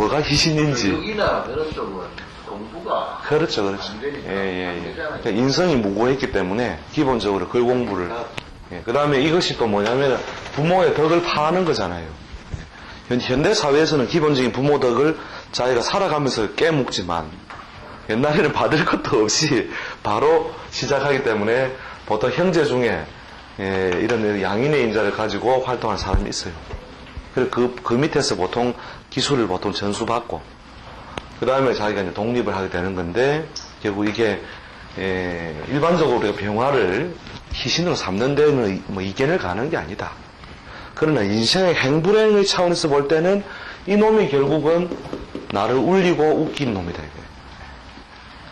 뭐가 희신인지. 여기나 그런 쪽은 공부가 그렇죠, 그렇죠. 예, 예, 안 예. 그러니까 인성이 무고했기 때문에 기본적으로 글 공부를. 예, 그 다음에 이것이 또 뭐냐면 부모의 덕을 파하는 거잖아요. 현- 현대 사회에서는 기본적인 부모 덕을 자기가 살아가면서 깨먹지만 옛날에는 받을 것도 없이 바로 시작하기 때문에 보통 형제 중에 예, 이런 양인의 인자를 가지고 활동하는 사람이 있어요. 그리고 그, 그 밑에서 보통 기술을 보통 전수받고 그 다음에 자기가 이제 독립을 하게 되는 건데 결국 이게 예, 일반적으로 우리가 병화를 희신으로 삼는 데는 뭐 이견을 가는 게 아니다. 그러나 인생의 행불행의 차원에서 볼 때는 이놈이 결국은 나를 울리고 웃긴 놈이다 이거예요.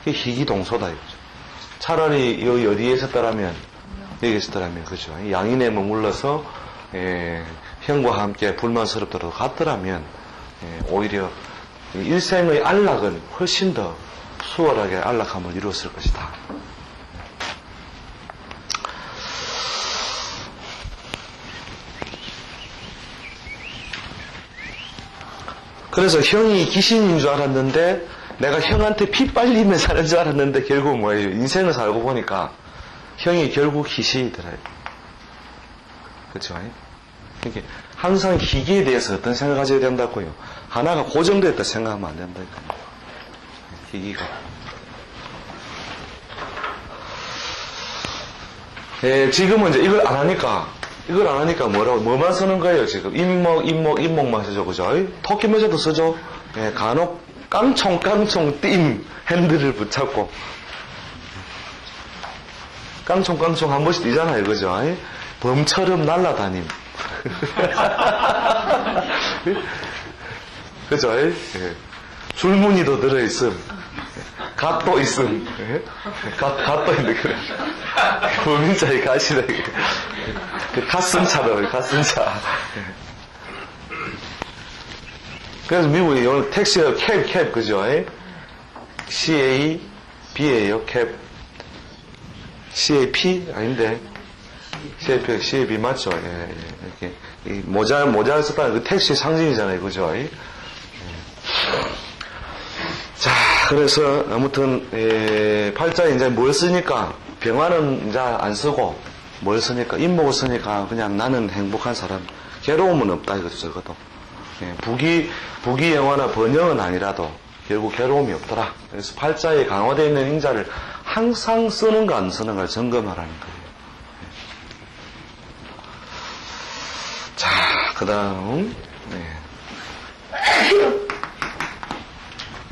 그게 희귀동소다 이거죠. 차라리 여기 어디에 있었더라면 여기 있었더라면 그죠. 양인에 머물러서 예, 형과 함께 불만스럽더라도 갔더라면 예, 오히려 일생의 안락은 훨씬 더 수월하게 안락함을 이루었을 것이다. 그래서 형이 귀신인 줄 알았는데 내가 형한테 피 빨리면 사는 줄 알았는데 결국 뭐예요? 인생을 살고 보니까 형이 결국 희시이더라요. 그렇죠? 이렇게 항상 희기에 대해서 어떤 생각을 가져야 된다고요? 하나가 고정됐다 생각하면 안 된다니까요. 희기가. 예, 지금은 이제 이걸 안 하니까, 이걸 안 하니까 뭐라고, 뭐만 쓰는 거예요, 지금. 임목, 임목, 임목만 쓰죠, 그죠? 토끼 모자도 쓰죠? 예, 간혹 깡총, 깡총, 띵, 핸들을 붙잡고. 깡총, 깡총 한 번씩 뛰잖아요, 그죠? 예? 범처럼 날아다님. 그죠? 예? 예. 줄무늬도 들어있음. 갓도 있음. 예? 갓, 갓도 있는데, 그래. 범인자의 갓이다, 이게. 그 갓승차다, 갓승차. 예. 그래서 미국에 오늘 택시가 캡, 캡, 그죠? 예? CA, B예요 캡. CAP? 아닌데. CAP, CAB 맞죠? 예, 예. 이렇게. 이 모자, 모자를 썼다는 그 택시 상징이잖아요. 그죠? 예. 자, 그래서 아무튼 에, 팔자에 이제 뭘 쓰니까 병화는 이제 안 쓰고 뭘 쓰니까 인목을 쓰니까 그냥 나는 행복한 사람 괴로움은 없다 이거죠 적어도 예, 부기 부기 영화나 번영은 아니라도 결국 괴로움이 없더라. 그래서 팔자에 강화되어 있는 인자를 항상 쓰는가 안 쓰는가 를 점검하라는 거예요. 자, 그 다음 네.